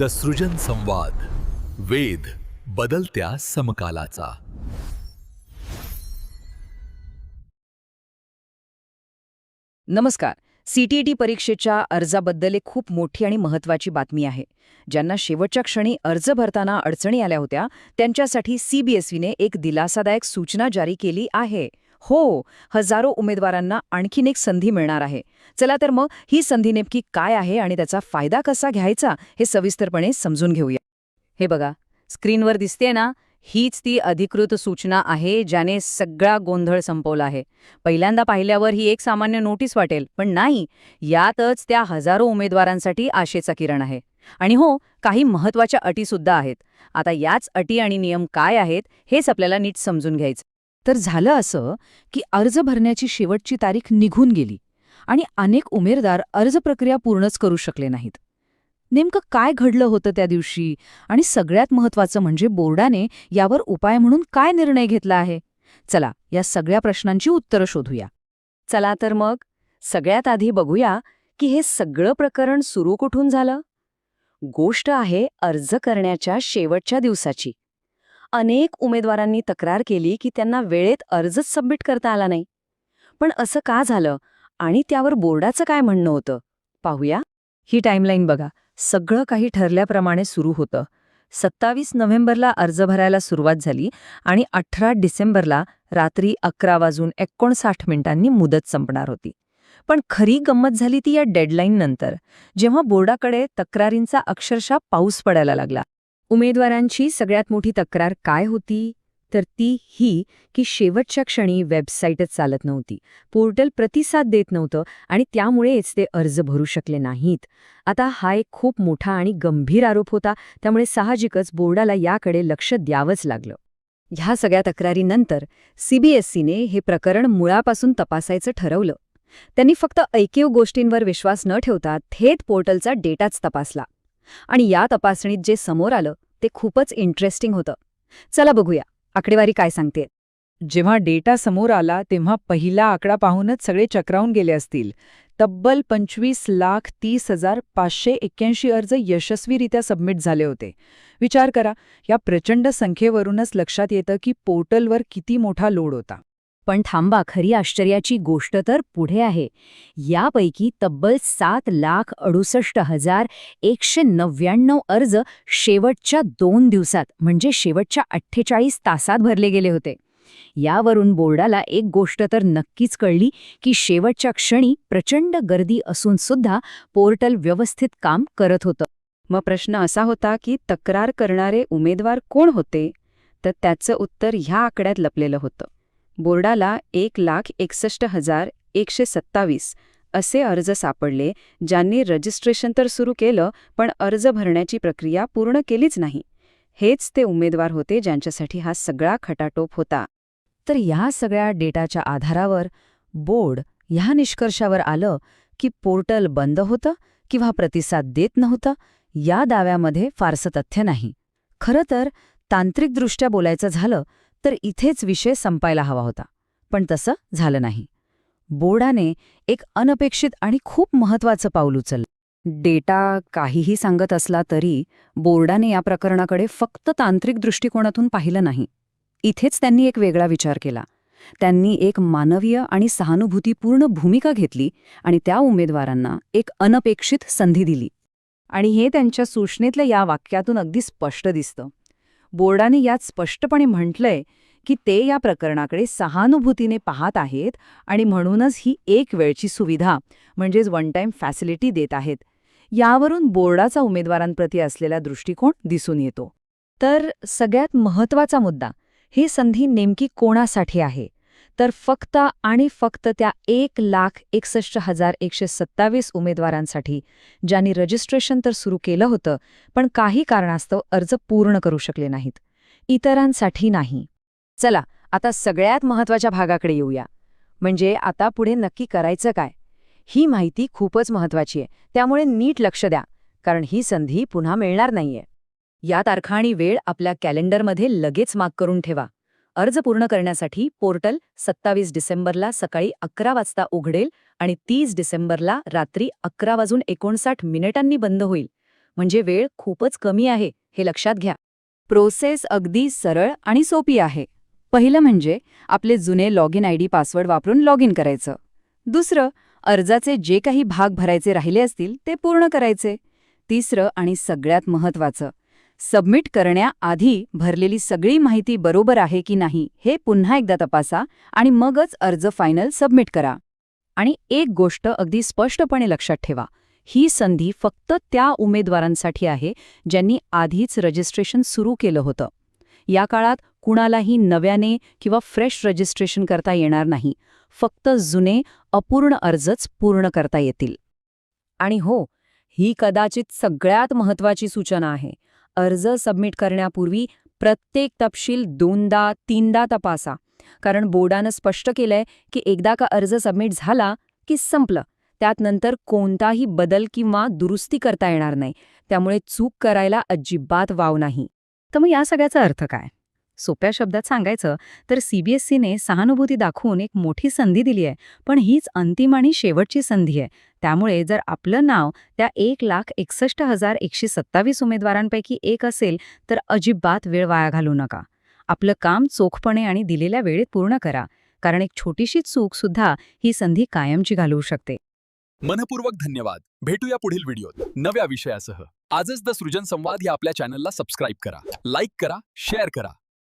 The सृजन संवाद. वेद बदलत्या समकालाचा. नमस्कार. सीटीईटी परीक्षेच्या अर्जाबद्दल एक खूप मोठी आणि महत्वाची बातमी आहे. ज्यांना शेवटच्या क्षणी अर्ज भरताना अडचणी आल्या होत्या त्यांच्यासाठी सीबीएसईने एक दिलासादायक सूचना जारी केली आहे. हो हजारो उमेदवारांना आणखीन एक संधी मिळणार आहे. चला तर मग ही संधी नेमकी काय आहे आणि त्याचा फायदा कसा घ्यायचा हे सविस्तरपणे समजून घेऊया. हे बघा स्क्रीनवर दिसते ना हीच ती अधिकृत सूचना आहे ज्याने सगळा गोंधळ संपवला आहे. पहिल्यांदा पाहिल्यावर ही एक सामान्य नोटीस वाटेल पण नाही यातच त्या हजारो उमेदवारांसाठी आशेचा किरण आहे. आणि हो काही महत्त्वाच्या अटीसुद्धा आहेत. आता याच अटी आणि नियम काय आहेत हेच आपल्याला नीट समजून घ्यायचं तर झालं असं की अर्ज भरण्याची शेवटची तारीख निघून गेली आणि अनेक उमेदवार अर्ज प्रक्रिया पूर्णच करू शकले नाहीत. नेमकं काय घडलं होतं त्या दिवशी आणि सगळ्यात महत्वाचं म्हणजे बोर्डाने यावर उपाय म्हणून काय निर्णय घेतला आहे? चला या सगळ्या प्रश्नांची उत्तरं शोधूया. चला तर मग सगळ्यात आधी बघूया की हे सगळं प्रकरण सुरू कुठून झालं? गोष्ट आहे अर्ज करण्याच्या शेवटच्या दिवसाची. अनेक उमेदवारांनी तक्रार केली की त्यांना वेळेत अर्जच सबमिट करता आला नाही. पण असं का झालं आणि त्यावर बोर्डाचं काय म्हणणं होतं? पाहूया. ही टाईमलाईन बघा. सगळं काही ठरल्याप्रमाणे सुरू होतं. सत्तावीस नोव्हेंबरला अर्ज भरायला सुरुवात झाली आणि अठरा डिसेंबरला रात्री अकरा वाजून एकोणसाठ मिनिटांनी मुदत संपणार होती. पण खरी गंमत झाली ती या डेडलाईन नंतर जेव्हा बोर्डाकडे तक्रारींचा अक्षरशः पाऊस पडायला लागला. उमेदवारांची सगळ्यात मोठी तक्रार काय होती? तर ती ही की शेवटच्या क्षणी वेबसाईटच चालत नव्हती. पोर्टल प्रतिसाद देत नव्हतं आणि त्यामुळेच ते अर्ज भरू शकले नाहीत. आता हा एक खूप मोठा आणि गंभीर आरोप होता त्यामुळे साहजिकच बोर्डाला याकडे लक्ष द्यावंच लागलं. ह्या सगळ्या तक्रारीनंतर सीबीएसईने हे प्रकरण मुळापासून तपासायचं ठरवलं. त्यांनी फक्त ऐकीव गोष्टींवर विश्वास न ठेवता थेट पोर्टलचा डेटाच तपासला. आणि या तपासणीत जे समोर आलं ते खूपच इंटरेस्टिंग होतं. चला बघूया आकडेवारी काय सांगते जेव्हा डेटा समोर आला तेव्हा पहिला आकडा पाहूनच सगळे चक्रावून गेले असतील. तब्बल पंचवीस लाख तीस हजार पाचशे एक्क्याऐंशी अर्ज यशस्वीरित्या सबमिट झाले होते. विचार करा या प्रचंड संख्येवरूनच लक्षात येतं की पोर्टलवर किती मोठा लोड होता. पण थांबा खरी आश्चर्याची गोष्ट तर पुढे आहे. यापैकी तब्बल सात लाख अडुसष्ट हजार एकशे नव्याण्णव अर्ज शेवटच्या दोन दिवसात म्हणजे शेवटच्या अठ्ठेचाळीस तासात भरले गेले होते. यावरून बोर्डाला एक गोष्ट तर नक्कीच कळली की शेवटच्या क्षणी प्रचंड गर्दी असून सुद्धा पोर्टल व्यवस्थित काम करत होतं. मग प्रश्न असा होता की तक्रार करणारे उमेदवार कोण होते? तर त्याचं उत्तर ह्या आकड्यात लपलेलं होतं. बोर्डाला एक लाख एकसष्ट हजार एकशे सत्तावीस असे अर्ज सापडले ज्यांनी रजिस्ट्रेशन तर सुरू केलं पण अर्ज भरण्याची प्रक्रिया पूर्ण केलीच नाही. हेच ते उमेदवार होते ज्यांच्यासाठी हा सगळा खटाटोप होता. तर ह्या सगळ्या डेटाच्या आधारावर बोर्ड ह्या निष्कर्षावर आलं की पोर्टल बंद होतं किंवा प्रतिसाद देत नव्हतं या दाव्यामध्ये फारसं तथ्य नाही. खरं तर तांत्रिकदृष्ट्या बोलायचं झालं तर इथेच विषय संपायला हवा होता. पण तसं झालं नाही. बोर्डाने एक अनपेक्षित आणि खूप महत्वाचं पाऊल उचललं. डेटा काहीही सांगत असला तरी बोर्डाने या प्रकरणाकडे फक्त तांत्रिक दृष्टिकोनातून पाहिलं नाही. इथेच त्यांनी एक वेगळा विचार केला. त्यांनी एक मानवीय आणि सहानुभूतीपूर्ण भूमिका घेतली आणि त्या उमेदवारांना एक अनपेक्षित संधी दिली. आणि हे त्यांच्या सूचनेतल्या या वाक्यातून अगदी स्पष्ट दिसतं. बोर्डाने यात स्पष्टपणे म्हटलंय की ते या प्रकरणाकडे सहानुभूतीने पाहत आहेत आणि म्हणूनच ही एक वेळची सुविधा म्हणजेच वन टाईम फॅसिलिटी देत आहेत. यावरून बोर्डाचा उमेदवारांप्रती असलेला दृष्टिकोन दिसून येतो. तर सगळ्यात महत्त्वाचा मुद्दा ही संधी नेमकी कोणासाठी आहे? तर फक्त आणि फक्त त्या एक लाख एकसष्ट हजार एकशे सत्तावीस उमेदवारांसाठी ज्यांनी रजिस्ट्रेशन तर सुरू केलं होतं पण काही कारणास्तव अर्ज पूर्ण करू शकले नाहीत. इतरांसाठी नाही. चला आता सगळ्यात महत्त्वाच्या भागाकडे येऊया. म्हणजे आता पुढे नक्की करायचं काय? ही माहिती खूपच महत्वाची आहे. त्यामुळे नीट लक्ष द्या कारण ही संधी पुन्हा मिळणार नाहीये. या तारखा आणि वेळ आपल्या कॅलेंडरमध्ये लगेच माग करून ठेवा. अर्ज पूर्ण करण्यासाठी पोर्टल सत्तावीस डिसेंबरला सकाळी अकरा वाजता उघडेल आणि तीस डिसेंबरला रात्री अकरा वाजून एकोणसाठ मिनिटांनी बंद होईल. म्हणजे वेळ खूपच कमी आहे हे लक्षात घ्या. प्रोसेस अगदी सरळ आणि सोपी आहे. पहिलं म्हणजे आपले जुने log in I D password वापरून लॉग इन करायचं. दुसरं अर्जाचे जे काही भाग भरायचे राहिले असतील ते पूर्ण करायचे. तिसरं आणि सगळ्यात महत्त्वाचं सबमिट करण्याआधी भरलेली सगळी माहिती बरोबर आहे की नाही हे पुन्हा एकदा तपासा आणि मगच अर्ज फायनल सबमिट करा. आणि एक गोष्ट अगदी स्पष्टपणे लक्षात ठेवा ही संधी फक्त त्या उमेदवारांसाठी आहे ज्यांनी आधीच रजिस्ट्रेशन सुरू केलं होतं. या काळात कुणालाही नव्याने किंवा फ्रेश रजिस्ट्रेशन करता येणार नाही फक्त जुने अपूर्ण अर्जच पूर्ण करता येतील. आणि हो ही कदाचित सगळ्यात महत्त्वाची सूचना आहे. अर्ज सबमिट करण्यापूर्वी प्रत्येक तपशील दोनदा तीनदा तपासा. कारण बोर्डानं स्पष्ट केलंय की एकदा का अर्ज सबमिट झाला की संपलं. त्यात नंतर कोणताही बदल किंवा दुरुस्ती करता येणार नाही. त्यामुळे चूक करायला अजिबात वाव नाही. तर मग या सगळ्याचा अर्थ काय? सोप्या शब्दात सांगायचं तर सीबीएसईने सहानुभूती दाखवून एक मोठी संधी दिली आहे. पण हीच अंतिम आणि शेवटची संधी आहे. त्यामुळे जर आपलं नाव त्या एक लाख एकसष्ट हजार एकशे सत्तावीस उमेदवारांपैकी एक असेल तर अजिबात वेळ वाया घालू नका. आपलं काम चोखपणे आणि दिलेल्या वेळेत पूर्ण करा. कारण एक छोटीशी चूक सुद्धा ही संधी कायमची घालवू शकते. मनपूर्वक धन्यवाद. भेटूया पुढील व्हिडिओत. नव्या विषयासह. आजच द सृजन संवाद या आपल्या चॅनलला सबस्क्राईब करा. लाईक करा शेअर करा.